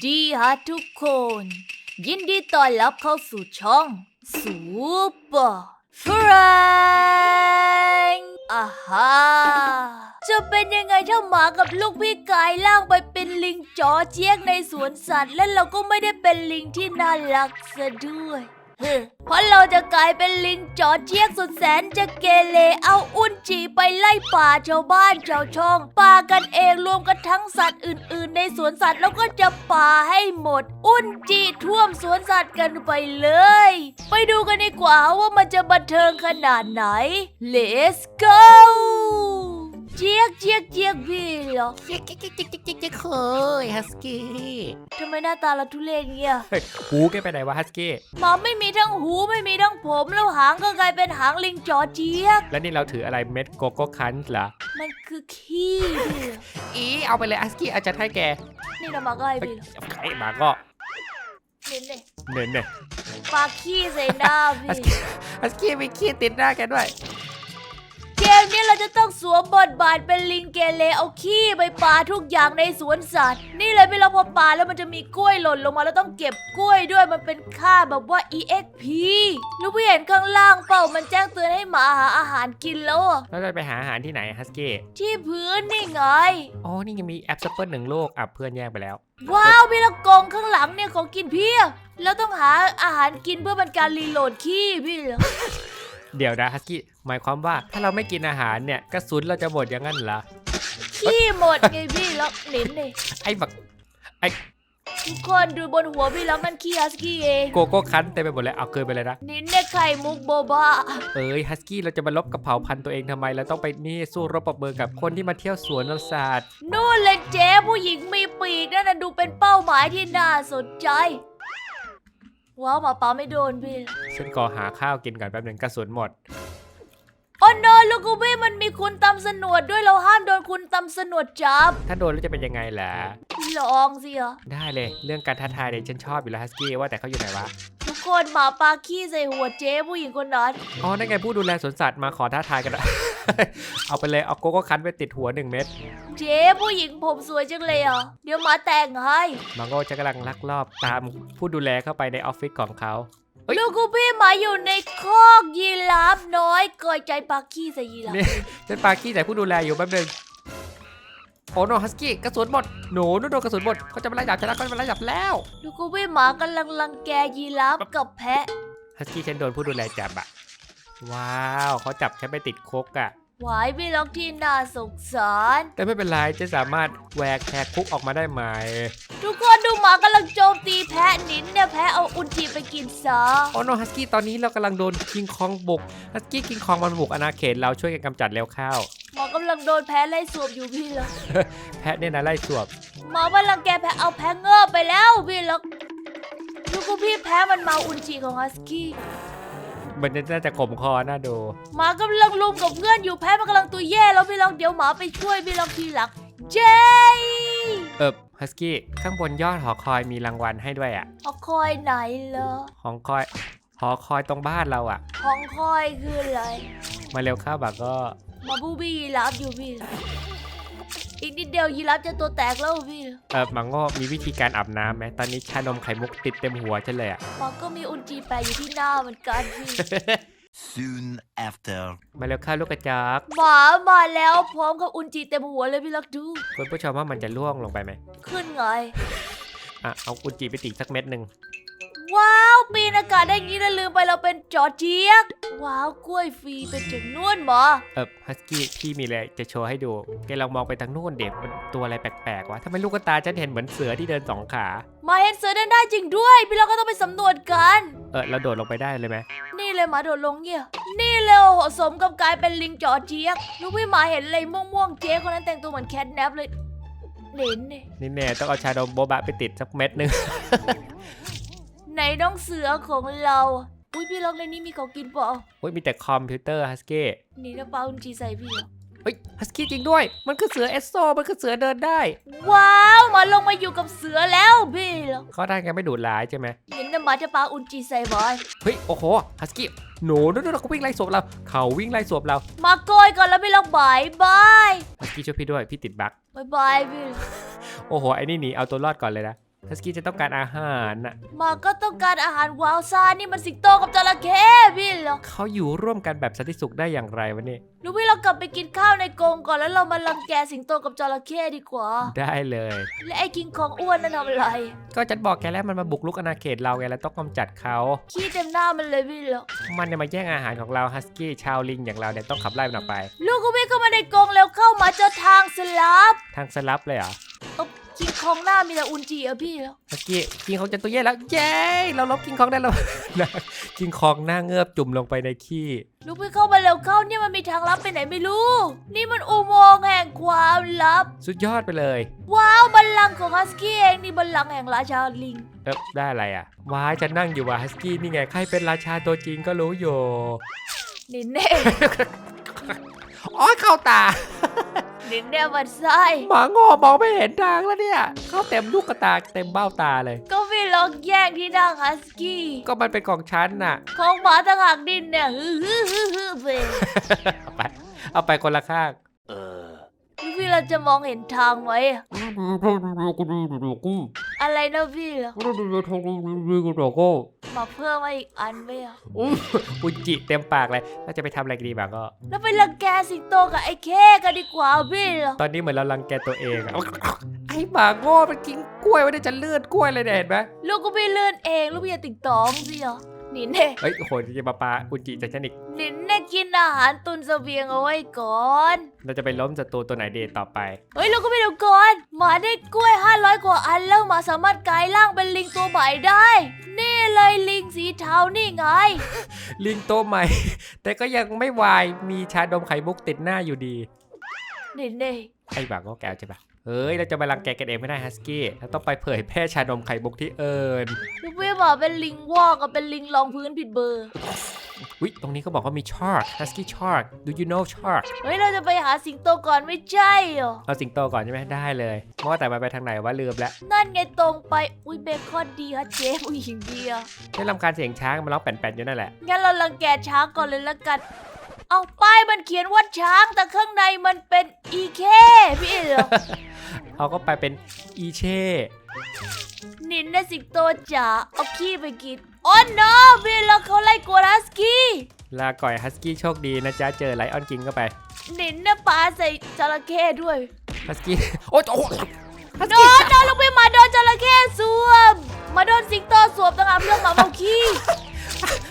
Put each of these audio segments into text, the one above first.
ดีฮะทุกคน ยินดีต้อนรับเข้าสู่ช่องซูเปอร์ฟรงอาฮาจะเป็นยังไงถ้าหมากับลูกพี่กายล่างไปเป็นลิงจอเจี๊ยกในสวนสัตว์ และเราก็ไม่ได้เป็นลิงที่น่ารักซะด้วย เพราะเราจะกลายเป็นลิงจอเจียกสุดแสนจะเกเรเอาอุนจีไปไล่ป่าชาวบ้านชาวช่องป่ากันเองรวมกันทั้งสัตว์อื่น ๆ ในสวนสัตว์แล้วก็จะป่าให้หมด อุนจีท่วมสวนสัตว์กันไปเลย ไปดูกันดีกว่าว่ามันจะบันเทิงขนาดไหน Let's go จี๊ยกเจี๊ยกเจี๊ยกพี่เหรอเจ๊กเจ๊กเจ๊กเจ๊กเจ๊กเจ๊กเจ๊กเคยฮัสกี้ทำไมหน้าตาเราทุเรศเงี้ยเฮ้ยหูแกไปไหนวะฮัสกี้หมาไม่มีทั้งหูไม่มีทั้งผม แล้วหางก็กลายเป็นหางลิงจอเจี๊ยก แล้วนี่เราถืออะไรเม็ดโกโก้คันเหรอมันคือขี้พี่เหรออีเอาไปเลยฮัสกี้อาจจะให้แกนี่เรามาก็ให้เฮ้ยพี่เหรอไอ้มาก็เน้นเลยเน่นเนี่ยปาขี้ใส่หน้าพี่ฮัสกี้มีขี้ติดหน้าแกด้วย เกมนี้เราจะต้องสวมบทบาทเป็นลิงเกเรเอาขี้ไปปาทุกอย่างในสวนสัตว์ นี่เลยพี่เราพอปาแล้วมันจะมีกล้วยหล่นลงมาแล้วต้องเก็บกล้วยด้วยมันเป็นค่าแบบว่า EXP แล้วพี่เห็นข้างล่างเปล่ามันแจ้งเตือนให้หมาหาอาหารกินแล้วอะแล้วเราไปหาอาหารที่ไหนฮัสกี้ที่พื้นนี่ไง อ๋อนี่ยังมีแอปเปิลหนึ่งลูกอะเพื่อนแยกไปแล้ว ว้าวพี่ละกองข้างหลังเนี่ยของกินเพียบแล้วต้องหาอาหารกินเพื่อเป็นการรีโหลดขี้พี่เหรอ เดี๋ยวนะฮัสกี้หมายความว่าถ้าเราไม่กินอาหารเนี่ยกระสุนเราจะหมดอย่างนั้นเหรอขี้หมดไงพี่แล้วเน้นเลยไอ้บักทุกคนดูบนหัวพี่แล้วมันขี้ฮัสกี้เองโกโก้คันส์เต็มไปหมดเลยเอาเกินไปเลยนะนินเนี่ยไข่มุกโบบาเอ้ยฮัสกี้เราจะมาลบกับเผ่าพันธุ์ตัวเองทำไมเราต้องไปนี่สู้รบปรบมือกับคนที่มาเที่ยวสวนศาสตร์นู่นเลยเจ๊ผู้หญิงมีปีกนั่นน่ะดูเป็นเป้าหมายที่น่าสนใจ ว้าวหมาป้าไม่โดนพี่ฉันก็หาข้าวกินก่อนแป๊บหนึ่งกระสุนหมด โอ้โนลูกูบี้มันมีคุณตำสนวดด้วยเราห้ามโดนคุณตำสนวดจับ ถ้าโดนแล้วจะเป็นยังไงล่ะ ลองสิเหรอได้เลย เรื่องการท้าทายเนี่ยฉันชอบอยู่แล้วฮัสกี้ว่าแต่เขาอยู่ไหนวะ ทุกคนหมาปาขี้ใส่หัวเจ๊ผู้หญิงคนนั้น อ๋อนั่นไงผู้ดูแลสวนสัตว์มาขอท้าทายกันอะ เอาไปเลยเอาโกโก้คันไปติดหัวหนึ่งเม็ดเจ๊ผู้หญิงผมสวยจังเลยอะเดี๋ยวหมาแต่งให้มังโก้จะกำลังลักลอบตามผู้ดูแลเข้าไปในออฟฟิศของเขาเฮ้ยลูกกูพี่หมาอยู่ในคอกยีราฟน้อยกอยใจปาขี้ใส่ยีราฟนี่ฉันปากี้แต่ผู้ดูแลอยู่แป๊บหนึงโอ้โนฮัสกี้กระสุนหมดหนูนู่นโดนกระสุนหมดเขาจะมาไล่จับฉันแล้วเขาจะมาไล่จับแล้วลูกกูพี่หมากำลังรังแกยีราฟกับแพะฮัสกี้ฉันโดนผู้ดูแลจับอะ ว้าวเขาจับฉันไปติดคุกอะหวายพี่ล็อกที่น่าสงสาร แต่ไม่เป็นไรจะสามารถแหวกแหกคุกออกมาได้ไหมทุกคนดูหมากำลังโจมตีแพะนินเนี่ยแพะเอาอุนจีไปกินซะโอ้โนฮัสกี้ตอนนี้เรากำลังโดนคิงคองบุกฮัสกี้คิงคองมันบุกอาณาเขตเราช่วยกันกำจัดแล้วเข้าหมากำลังโดนแพะไล่สวบอยู่พี่ล็อกแพะเนี่ยนะไล่สวบหมาว่ารังแกแพะเอาแพะเงอบไปแล้วพี่ล็อกลูกกูพี่แพะมันมาอุนจีของฮัสกี้ มันน่าจะขมคอน่าดู หมากำลังลุมกับเพื่อนอยู่แพะมันกำลังตัวแย่แล้วพี่ล็อกเดี๋ยวหมาไปช่วยพี่ล็อกทีหลังเจ๊เออฮัสกี้ข้างบนยอดหอคอยมีรางวัลให้ด้วยอะเอาคอยไหนเหรอหอคอย หอคอยตรงบ้านเราอะของคอยคืออะไรมาเร็วเข้าบักก็มาบูบี้ยีราฟอยู่พี่ อีกนิดเดียวยีราฟจะตัวแตกแล้วพี่เออมังโง่มีวิธีการอาบน้ำไหมตอนนี้ชานมไข่มุกติดเต็มหัวฉันเลยอะมันก็มีอุนจีแปะอยู่ที่หน้าเหมือนกันพี่ soon after มาเร็วเข้าลูกกระจอกหมามาแล้วพร้อมกับอุนจีเต็มหัวเลยพี่ลักดูคุณผู้ชมว่ามันจะล่วงลงไปไหมขึ้นไง อะเอาอุจจิไปติดสักเม็ดหนึ่ง ว้าวปีนอากาศได้งี้นะลืมไปเราเป็นจอร์เจียก ว้าวกล้วยฟรีเป็นถึงนู่นหมอเออฮัสกี้พี่มีอะไรจะโชว์ให้ดูแกลองมองไปทางนู้นเด็กมันตัวอะไรแปลกๆวะทำไมลูกกระตาฉันเห็นเหมือนเสือที่เดินสองขา มาเห็นเสือเดินได้จริงด้วย พี่เราก็ต้องไปสำรวจกัน เออเราโดดลงไปได้เลยไหมนี่เลยหมาโดดลงเนี่ยนี่เลยโอ้โหสมกับกลายเป็นลิงจอร์เจียกลูกพี่หมาเห็นอะไรม่วงๆเจ๊คนนั้นแต่งตัวเหมือนแคทแนปเลยเด่นเนี่ยนี่แน่ต้องเอาชาดมโบบะไปติดสักเม็ดหนึ่ง ไหนน้องเสือของเรา อุ้ยพี่ล็อกในนี้มีของกินเปล่าโอ้ยมีแต่คอมพิวเตอร์ฮัสกี้นี่นะปาอุนจีใส่พี่เหรอเฮ้ยฮัสกี้จริงด้วย มันคือเสือเอสโซ มันคือเสือเดินได้ ว้าวหมาลงมาอยู่กับเสือแล้วพี่เหรอเขาได้กันไม่ดุร้ายใช่ไหมเห็นนะหมาจะปาอุนจีใส่บอยเฮ้ยโอ้โหฮัสกี้หนูนู่นๆเขาวิ่งไล่สวบเรา เขาวิ่งไล่สวบเรา มาโกยก่อนแล้วพี่ล็อกบายบายฮัสกี้ช่วยพี่ด้วยพี่ติดบั๊กบายบายพี่เหรอโอ้โหไอ้นี่หนีเอาตัวรอดก่อนเลยนะ ฮัสกี้จะต้องการอาหารน่ะหมาก็ต้องการอาหารวาวซ่านี่มันสิงโตกับจระเข้พี่เหรอเขาอยู่ร่วมกันแบบสันติสุขได้อย่างไรวะเนี่ยหรือพี่เรากลับไปกินข้าวในกรงก่อนแล้วเรามารังแกสิงโตกับจระเข้ดีกว่า ได้เลย และไอ้กิงคองอ้วนนั่นทำอะไร ก็ฉันบอกแกแล้วมันมาบุกรุกอาณาเขตเราไงแล้วต้องกำจัดเขาขี้เต็มหน้ามันเลยพี่เหรอมันเนี่ยมาแย่งอาหารของเราฮัสกี้ชาวลิงอย่างเราเนี่ยต้องขับไล่มันออกไป ลูกก็วิ่งเข้ามาในกรงแล้วเข้ามาเจอทางสลับทางสลับเลยเหรอเอ้า กิงคองหน้ามีแต่อุนจิอะพี่เหรอฮัสกี้กิงของจะตัวแย่แล้วเย้เราลบกิงคองได้แล้ว กิงคองหน้าเงือบจุ่มลงไปในขี้ลูกวิ่งเข้ามาเร็วเข้าเนี่ยมันมีทางลับไปไหนไม่รู้ นี่มันอุโมงค์แห่งความลับ สุดยอดไปเลย ว้าวบัลลังก์ของฮัสกี้เองนี่บัลลังก์แห่งราชาลิงเอ๊บได้อะไรอะว้ายจะนั่งอยู่ว่ะฮัสกี้นี่ไงใครเป็นราชาตัวจริงก็รู้อยู่นินเน่ อ๋อเข้าตา นินเน่มันไส้หมาโง่มองไม่เห็นทางแล้วเนี่ย เข้าเต็มลูกกระตาเต็มเบ้าตาเลย ก็พี่ล็อกแย่งที่นั่งฮัสกี้ก็มันเป็นของฉันน่ะ ของหมาต่างหากดินเนี่ยฮึฮึฮึฮึเฟเอาไปเอาไปคนละข้างพี่เราจะมองเห็นทางไหมอะอะไรนะพี่เหรอ มาเพิ่มมาอีกอันไหมอะอุจจิเต็มปากเลยเราจะไปทำอะไรกันดีบ้างก็ แล้วไปรังแกสิงโตกับไอ้เข้กันดีกว่าพี่เหรอตอนนี้เหมือนเรารังแกตัวเองอะไอ้หมาโง่มันกินกล้วยไม่ได้จะเลื่อนกล้วยเลยเนี่ยเห็นไหมลูกก็ไม่เลื่อนเอง ลูกพี่อย่าติดตองสิเหรอ นินเน่เฮ้ยโอ้โหจะมาปาอุจจิจากฉันอีกนินเน่กินอาหารตุนเสบียงเอาไว้ก่อน เราจะไปล้มศัตรูตัวไหนเดทต่อไป เฮ้ยลูกก็ไม่ดูก่อนหมาได้กล้วย 500 กว่าอันแล้วหมาสามารถกลายร่างเป็นลิงตัวใหม่ได้ นี่เลยลิงสีเทานี่ไง ลิงโตวใหม่ แต่ก็ยังไม่วายมีชาดมไข่มุกติดหน้าอยู่ดีนินเน่ไอ้บางก็แกวใช่ปะ เฮ้ย เราจะมารังแกกันเองไม่ได้ฮัสกี้เราต้องไปเผยแพร่ชานมไข่มุกที่เอิญลูกพี่บอกเป็นลิงวอกกับเป็นลิงรองพื้นผิดเบอร์ วิตรงนี้เขาบอกว่ามีชาร์กฮัสกี้ชาร์ก do you know shark เฮ้ย เราจะไปหาสิงโตก่อนไม่ใช่เหรอ เอาสิงโตก่อนใช่ไหมได้เลยว่าแต่มาไปทางไหนว่าลืมแล้ว นั่นไงตรงไป อุ้ยเบคอนดีฮะเจ๊ผู้หญิงดีอะได้ลำคาญเสียงช้างมันร้องแป่นๆอยู่นั่นแหละ งั้นเราลังแกช้างก่อนเลยละกันเอาป้ายมันเขียนว่าช้างแต่ข้างในมันเป็นอีเคพี่เหรอ เอาก็ไปเป็นอีเช่ นินนะสิงโตจ๋าเอาขี้ไปกินโอ้โนพี่เราเขาไล่กวดัสกี้ลาก่อยฮัสกี้โชคดีนะจ๊ะ เจอไลออนกิงเข้าไป นินนะปลาใส่จระเข้ด้วยฮัสกี้ โอ๊ยโอ้ฮัสโดกี้นโดนลงไปมาโดนจระเข้สวม มาโดนสิงโตสวมต่างหากเรื่องหมาเมาขี้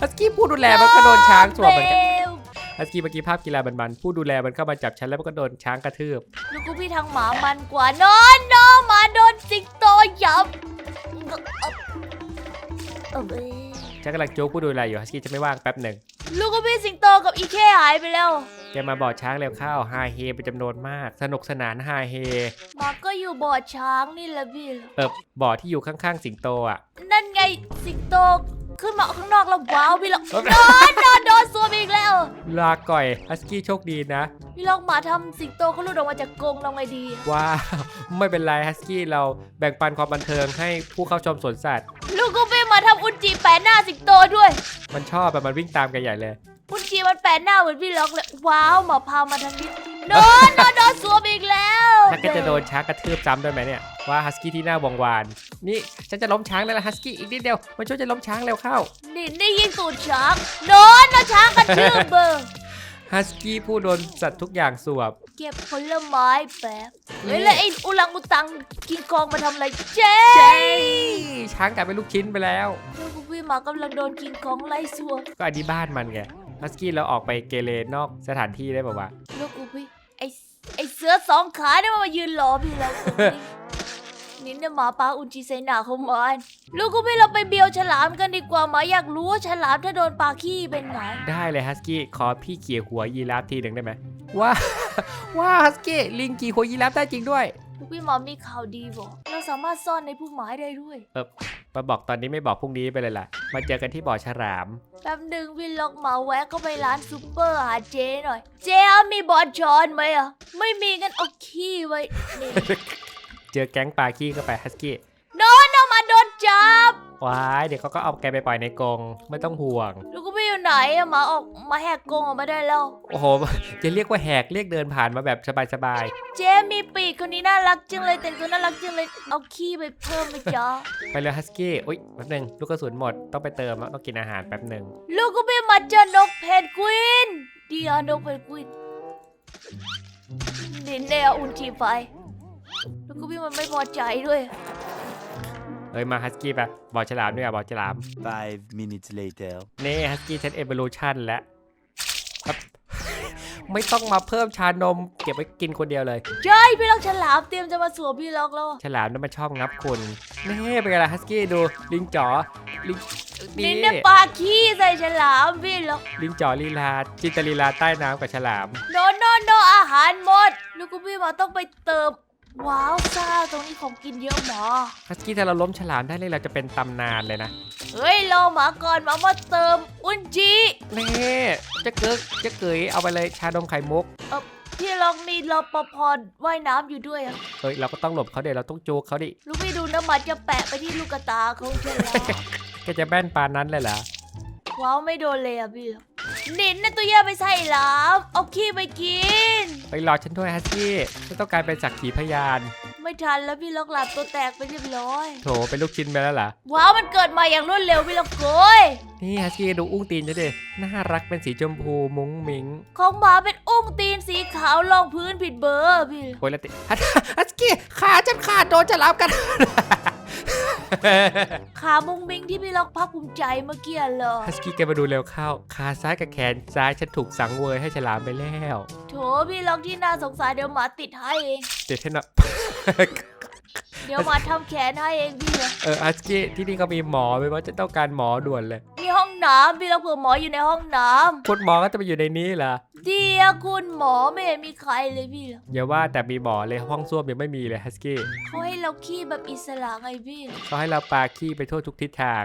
ฮัสกี้ผู้ดูแลมันก็โดนช้างสวมเหมือนกันเร็ว ฮัสกี้เมื่อกี้ภาพกีฬามันๆผู้ดูแลมันเข้ามาจับฉันแล้วมันก็โดนช้างกระทืบลูกกูพี่ทางหมามันกว่านอนนอนหมาโดนสิงโตยับเอ้ยฉันกำลังโจ๊กผู้ดูแลอยู่ฮัสกี้จะไม่ว่างแป๊บหนึ่งลูกกูพี่สิงโตกับอีเข้หายไปแล้วแกมาบอกช้างเร็วเข้าฮาเฮเป็นจำนวนมาก สนุกสนานฮาเฮหมาก็อยู่บ่อช้างนี่แหละพี่เออบ่อที่อยู่ข้างๆ สิงโตอะนั่นไงสิงโต ขึ้นมาข้างนอกแล้วว้าวพี่ลองเอ้ยโดนโดนโดนสวมอีกแล้ว ลาก่อยฮัสกี้โชคดีนะพี่ลองหมาทำสิงโตเขาหลุดออกมาจากกรงเราไงดี ว้าวไม่เป็นไรฮัสกี้เราแบ่งปันความบันเทิงให้ผู้เข้าชมสวนสัตว์ ลูกกูพี่มาทำอุนจิแปะหน้าสิงโตด้วยมันชอบแบบมันวิ่งตามกันใหญ่เลยอุนจิมันแปะหน้าเหมือนพี่ล็อกเลยว้าวหมาพามาทางนี้โดนโดนโดนสวมอีกแล้วแล้วก็จะ โดนช้างกระทืบซ้ำด้วยไหมเนี่ยว่าฮัสกี้ที่หน้าวังวาน นี่ฉันจะล้มช้างแล้วล่ะฮัสกี้อีกนิดเดียวมาช่วยจะล้มช้างเร็วเข้านี่นี่ยิงตูดช้างโดนโดนช้างกระชืบเบอร์ฮัสกี้ผู้โดนสัตว์ทุกอย่างสวบ เก็บผลไม้แป๊บเฮ้ยแล้วไอ้อุลังอุตังกินกองมาทำอะไรเจ๊เจ๊ช้างกลายเป็นลูกชิ้นไปแล้วลูกกูพี่หมากำลังโดนกินกองไล่สวมก็อันนี้บ้านมันไงฮัสกี้เราออกไปเกเรนอกสถานที่ได้ป่าวะลูกกูพี่ไอ้ไอ้ เสือสองขาเนี่ยมันมายืนรอพี่แล้วตรงนี้นี่เนี่ยหมาป้าอุนจิเซนาเขามาลูกกูพี่เราไปเบียวฉลามกันดีกว่าหมาอยากรู้ว่าฉลามถ้าโดนปลาขี้เป็นไง ได้เลยฮัสกี้ขอพี่เขี่ยหัวยีราฟทีหนึ่งได้ไหมว้าว้าฮัสกี้ลิงกี่หัวยีราฟได้จริงด้วย ลูกพี่หมามีข่าวดีบอกเราสามารถซ่อนในพุ่มไม้ได้ด้วย มาบอกตอนนี้ไม่บอกพรุ่งนี้ไปเลยล่ะ มาเจอกันที่บ่อฉลาม แป๊บหนึ่งพี่ล็อกหมาแวะเข้าไปร้านซูเปอร์หาเจ๊หน่อย เจ๊อะมีบอลชอนไหมอะ ไม่มีงั้นเอาขี้ไว้นี่ เจอแก๊งปลาขี้เข้าไปฮัสกี้โดนเอามาโดน จับว้ายเดี๋ยวเขาก็เอาแกไปปล่อยในกรงไม่ต้องห่วงลูกกูพี่อยู่ไหนไหนอะหมาออกมาแหกกรงออกมาได้แล้ว โอ้โห จะเรียกว่าแหกเรียกเดินผ่านมาแบบสบายเจ๊มีปีกคนนี้น่ารักจังเลยแต่งตัวน่ารักจังเลยเอาขี้ไปเพิ่มไหมจ๊ะๆ ไปเลยฮัสกี้อุ้ยแป๊บหนึงลูกกระสุนหมดต้องไปเติมแล้วต้องกินอาหารแป๊บหนึ่งลูกก็ไม่มาเจอนกเพนกวินเดียนกเพนกวินนินเนยอุ่นทีไฟลูกก็พี่มันไม่พอใจด้วย เอ้ยมาฮัสกี้ไปบอกฉลามด้วยอะบอกฉลาม Five minutes later. นี่ฮัสกี้ฉันเอเวอร์ชันแล้วครับไม่ต้องมาเพิ่มชานม เก็บไว้กินคนเดียวเลย ใช่พี่ล็อกฉลามเตรียมจะมาสวมพี่ล็อกแล้ว ฉลามนั่นมันชอบงับคุณนี่เป็นไงล่ะฮัสกี้ดูลิงจ๋อลิงนินเนี่ยปาขี้ใส่ฉลามพี่ล็อกลิงจ๋อลีลาจินตลีลาใต้น้ำกับฉลาม โนโนโนอาหารหมด ลูกก็พี่มาต้องไปเติม ว้าวซ่าตรงนี้ของกินเยอะหมอ ฮัสกี้ถ้าเราล้มฉลามได้เลยเราจะเป็นตำนานเลยนะเฮ้ยรอหมาก่อนหมามาเติมอุนจินี่จะเกิกจะเกยเอาไปเลยชานมไข่มุกพี่ล็อกมีรอปภว่ายน้ำอยู่ด้วยอะเอ้ยเราก็ต้องหลบเขาเดี๋ยวเราต้องจูกเขาดิ ลูกพี่ดูน้ำมันจะแปะไปที่ลูกตาของฉลามแกจะแม่นปานนั้นเลยเหรอ ว้าวไม่โดนเลยอะพี่ล็อกนินนะตัวแย่ไปใส่หลามเอาขี้ไปกิน ไปรอฉันด้วยฮัสกี้ฉันต้องการเป็นสักขีพยาน ไม่ทันแล้วพี่ล็อกหลับตัวแตกไปเรียบร้อย โถเป็นลูกชิ้นไปแล้วเหรอว้าวมันเกิดมาอย่างรวดเร็วพี่ล็อกโกยนี่ฮัสกี้ดูอุ้งตีนจะดิน่ารักเป็นสีชมพูมุ้งมิงของหมาเป็นอุ้งตีนสีขาวรองพื้นผิดเบอร์พี่โอ้ยแล้วติฮัสฮัสกี้ขาฉันขาดโดนฉลามกัน ขามุงมิงที่พี่ล็อกภาคภูมิใจเมื่อกี้เหรอฮัสกี้แกมาดูเร็วเข้า ขาซ้ายกับแขนซ้ายฉันถูกสังเวยให้ฉลามไปแล้ว โถพี่ล็อกที่น่าสงสารเดี๋ยวหมาติดให้เองเดี๋ยวฉันเอา เดี๋ยวหมาทำแขนให้เองพี่ล็อกเออฮัสกี้ที่นี่ก็มีหมอไหมว่าจะต้องการหมอด่วนเลย มีห้องน้ำพี่ล็อกเผื่อหมออยู่ในห้องน้คุณหมอก็จะไปอยู่ในนี้เหรอำเดียวคุณหมอไม่เห็นมีใครเลยพี่ล็อกอย่าว่าแต่มีหมอเลยห้องส้วมยังไม่มีเลยฮัสกี้เขาให้เราขี้แบบอิสระไงพี่เขาให้เราปาขี้ไปทั่วทุกทิศทาง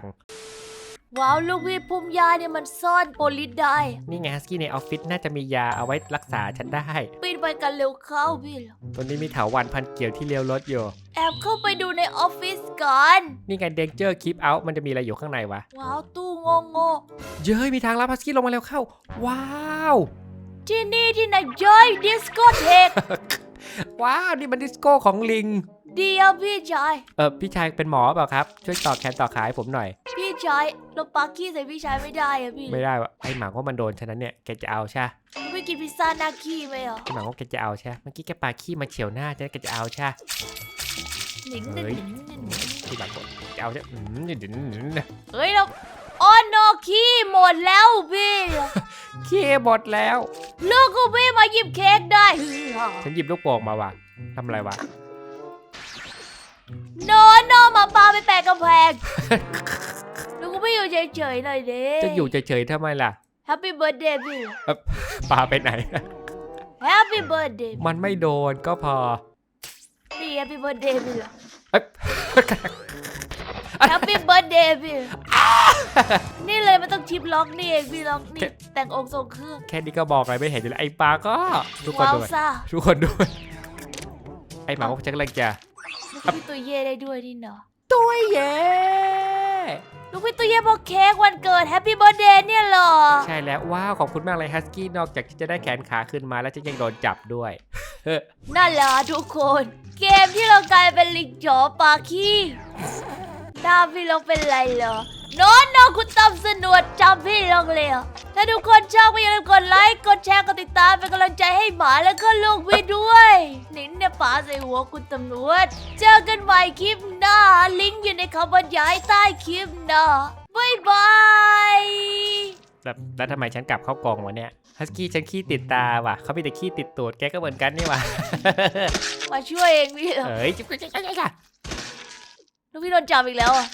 ว้าวลูกพี่พุ่มยาเนี่ยมันซ่อนโปลิสได้ นี่ไงฮัสกี้ในออฟฟิศน่าจะมียาเอาไว้รักษาฉันได้ ปีนไปกันเร็วเข้าพี่ล็อกตรงนี้มีเถาวันพันเกี่ยวที่เลี้ยวรถอยู่ แอบเข้าไปดูในออฟฟิศกันนี่ไงเดนเจอร์คลิปเอามันจะมีอะไรอยู่ข้างในวะ ว้าวตู้โง่โง่เย้ยมีทางลับฮัสกี้ลงมาเร็วเข้า ว้าวๆที่นี่ที่ไหนเย้ยดิสโกเทก ว้าวนี่มันดิสโก้ของลิง เดียวพี่ชาย เออพี่ชายเป็นหมอเปล่าครับ ช่วยต่อแขนต่อขาให้ผมหน่อย พี่ชายเราปาขี้ใส่พี่ชายไม่ได้อะพี่ไม่ได้วะไอหมาว่ามันโดนฉะนั้นเนี่ยแกจะเอาใช่ไม่กินพิซซ่าหน้าขี้ไหมอะไอหมาว่าแกจะเอาใช่เมื่อกี้แกปาขี้มาเฉียวหน้าจะแกจะเอาใช่ หนิงหนิงหนิงหนิงหนิงที่หลังบอกจะเอาใช่อืมเดี๋ยวเดี๋ยวเดี๋ยวเดี๋ยวเฮ้ยเราอ๋อโนขี้หมดแล้วพี่ขี้หมดแล้ว ลูกกูพี่มาหยิบเค้กได้ฮือฮาฉันหยิบลูกโป่งมาว่ะทำอะไรวะ โนโนมาปาไปแปะกำแพงลูกกูพี่อยู่เฉยๆหน่อยเด้จะอยู่เฉยๆทำไมล่ะ แฮปปี้เบิร์ดเดย์พี่ปาไปไหน แฮปปี้เบิร์ดเดย์มันไม่โดนก็พอนี่แฮปปี้เบิร์ดเดย์พี่เอ้ยแฮปปี้เบิร์ดเดย์พี่นี่เลยมันต้องชิปล็อกนี่เองพี่ล็อกนี่ แต่งองค์ทรงเครื่องแค่นี้ก็บอกอะไรไม่เห็นอยู่แล้วไอ้ปลาก็ ทุกคนว้าวด้วยซ่าทุกคนด้วยไอ้หมาว่าฉันกำลังจะลูก พี่ตัวเย่ได้ด้วยนี่เนาะตัวเย่ลูกพี่ตัวเย่พอเค้กวันเกิดแฮปปี้เบิร์ดเดย์เนี่ยเหรอ ใช่แล้วว้าวขอบคุณมากเลยฮัสกี้นอกจากที่จะได้แขนขาขึ้นมาแล้วจะยังโดนจับด้วย นั่นแหละทุกคน เกมที่เรากลายเป็นลิงจ๋อปาขี้หน้าพี่ลองเป็นไรเหรอ โน้นน้องคุณตำสนวดจำพี่ลองเลยเหรอถ้าทุกคนชอบก็อย่าลืมกดไลค์ กดแชร์ กดติดตามเป็นกำลังใจให้หมาแล้วก็ลูกพี่ด้วยนินเนี่ยป๋าใส่หัวคุณตำรวจ เจอกันใหม่คลิปหน้า ลิงก์อยู่ในคำบรรยายใต้คลิปหน้าบ๊ายบายแล้วแล้วทำไมฉันกลับเข้ากองวะเนี่ยฮัสกี้ฉันขี้ติดตาว่ะเขามีแต่ขี้ติดตูดแกก็เหมือนกันนี่ว่ะมาช่วยเองพี่เหรอเอ้ยจิ๊บจิ๊บจิ๊บจิ๊บจิ๊บลูกพี่โดนจับอีกแล้วอะ